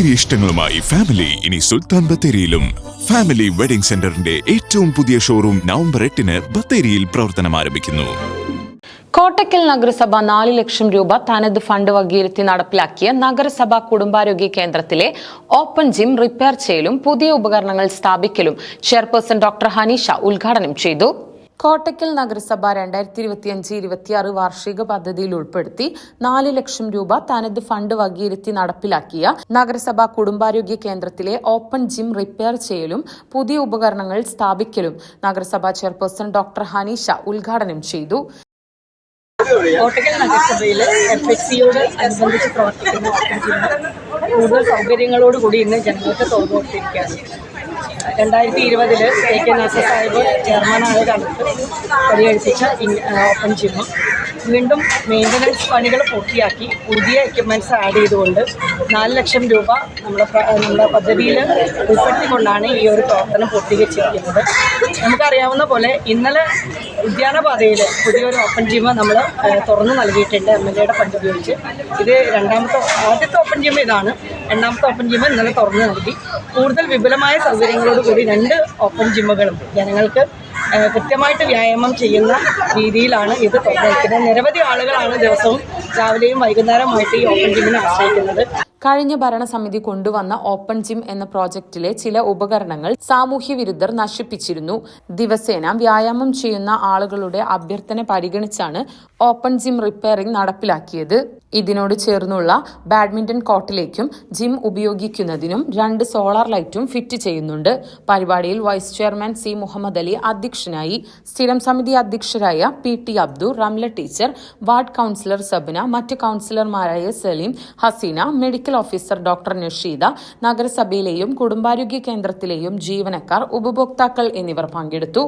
ഒത്തിരി ഇഷ്ടങ്ങളുമായി ഫാമിലി ഇനി സുൽത്താൻ ബത്തേരിയിലും. Family wedding സെന്ററിന്റെ ഏറ്റവും പുതിയ ഷോറൂം നവംബർ എട്ടിന് ബത്തേരിയിൽ പ്രവർത്തനം ആരംഭിക്കുന്നു. കോട്ടക്കൽ നഗരസഭ നാല് ലക്ഷം രൂപ തനത് ഫണ്ട് വകയിരുത്തി നടപ്പിലാക്കിയ നഗരസഭ കുടുംബാരോഗ്യ കേന്ദ്രത്തിലെ ഓപ്പൺ ജിം റിപ്പയർ ചെയ്യലും പുതിയ ഉപകരണങ്ങൾ സ്ഥാപിക്കലും ചെയർപേഴ്സൺ ഡോക്ടർ ഹനീഷ ഉദ്ഘാടനം ചെയ്തു. കോട്ടക്കൽ നഗരസഭ രണ്ടായിരത്തി ഇരുപത്തിയഞ്ച് ഇരുപത്തിയാറ് വാർഷിക പദ്ധതിയിൽ ഉൾപ്പെടുത്തി നാല് ലക്ഷം രൂപ തനത് ഫണ്ട് വകയിരുത്തി നടപ്പിലാക്കിയ നഗരസഭ കുടുംബാരോഗ്യ കേന്ദ്രത്തിലെ ഓപ്പൺ ജിം റിപ്പയർ ചെയ്യലും പുതിയ ഉപകരണങ്ങൾ സ്ഥാപിക്കലും നഗരസഭാ ചെയർപേഴ്സൺ ഡോക്ടർ ഹനീഷ ഉദ്ഘാടനം ചെയ്തു. കോട്ടക്കൽ കൂടുതൽ സൗകര്യങ്ങളോടുകൂടി ഇന്ന് ജനങ്ങൾക്ക് തുറന്നു കൊടുത്തിരിക്കുകയാണ് രണ്ടായിരത്തി ഇരുപതിൽ എ കെ നാസർ സാഹിബ് ചെയർമാനായ പരിഹരിപ്പിച്ച ഓപ്പൺ ജിമ്മ് വീണ്ടും മെയിന്റനൻസ് പണികൾ പൂർത്തിയാക്കി പുതിയ എക്യുപ്മെന്റ്സ് ആഡ് ചെയ്തുകൊണ്ട് നാല് ലക്ഷം രൂപ നമ്മുടെ നമ്മുടെ പദ്ധതിയിൽ ഉൾപ്പെടുത്തിക്കൊണ്ടാണ് ഈ ഒരു പ്രവർത്തനം പൂർത്തീകരിച്ചിരിക്കുന്നത്. നമുക്കറിയാവുന്ന പോലെ ഇന്നലെ ഉദ്യാനപാതയിൽ പുതിയൊരു ഓപ്പൺ ജിമ്മ് നമ്മൾ തുറന്നു നൽകിയിട്ടുണ്ട് എം എൽ എയുടെ ഫണ്ട് ഉപയോഗിച്ച്. ഇത് രണ്ടാമത്തെ ആദ്യത്തെ ഓപ്പൺ ജിമ്മ് ഇതാണ്. രണ്ടാമത്തെ ഓപ്പൺ ജിമ്മ് ഇന്നലെ തുറന്നു നൽകി കൂടുതൽ വിപുലമായ സൗകര്യങ്ങളോട് കൂടി രണ്ട് ഓപ്പൺ ജിമ്മുകളും ജനങ്ങൾക്ക് കൃത്യമായിട്ട് വ്യായാമം ചെയ്യുന്ന രീതിയിലാണ് ഇത് തുറന്നിരിക്കുന്നത്. നിരവധി ആളുകളാണ് ദിവസവും രാവിലെയും വൈകുന്നേരമായിട്ട് ഈ ഓപ്പൺ ജിമ്മിനെ ആശ്രയിക്കുന്നത്. കഴിഞ്ഞ ഭരണസമിതി കൊണ്ടുവന്ന ഓപ്പൺ ജിം എന്ന പ്രോജക്റ്റിലെ ചില ഉപകരണങ്ങൾ സാമൂഹ്യ വിരുദ്ധർ നശിപ്പിച്ചിരുന്നു. ദിവസേന വ്യായാമം ചെയ്യുന്ന ആളുകളുടെ അഭ്യർത്ഥന പരിഗണിച്ചാണ് ഓപ്പൺ ജിം റിപ്പയറിംഗ് നടപ്പിലാക്കിയത്. ഇതിനോട് ചേർന്നുള്ള ബാഡ്മിന്റൺ കോർട്ടിലേക്കും ജിം ഉപയോഗിക്കുന്നതിനും രണ്ട് സോളാർ ലൈറ്റും ഫിറ്റ് ചെയ്യുന്നുണ്ട്. പരിപാടിയിൽ vice chairman C Muhammad Ali അധ്യക്ഷനായി സ്ഥിരം സമിതി അധ്യക്ഷരായ P T Abdu Ramla teacher ward councillor Sabana മറ്റ് കൌൺസിലർമാരായ Saleem Haseena medical officer doctor Nasheeda നഗരസഭയിലെയും കുടുംബാരോഗ്യ കേന്ദ്രത്തിലെയും ജീവനക്കാർ ഉപഭോക്താക്കൾ എന്നിവർ പങ്കെടുത്തു.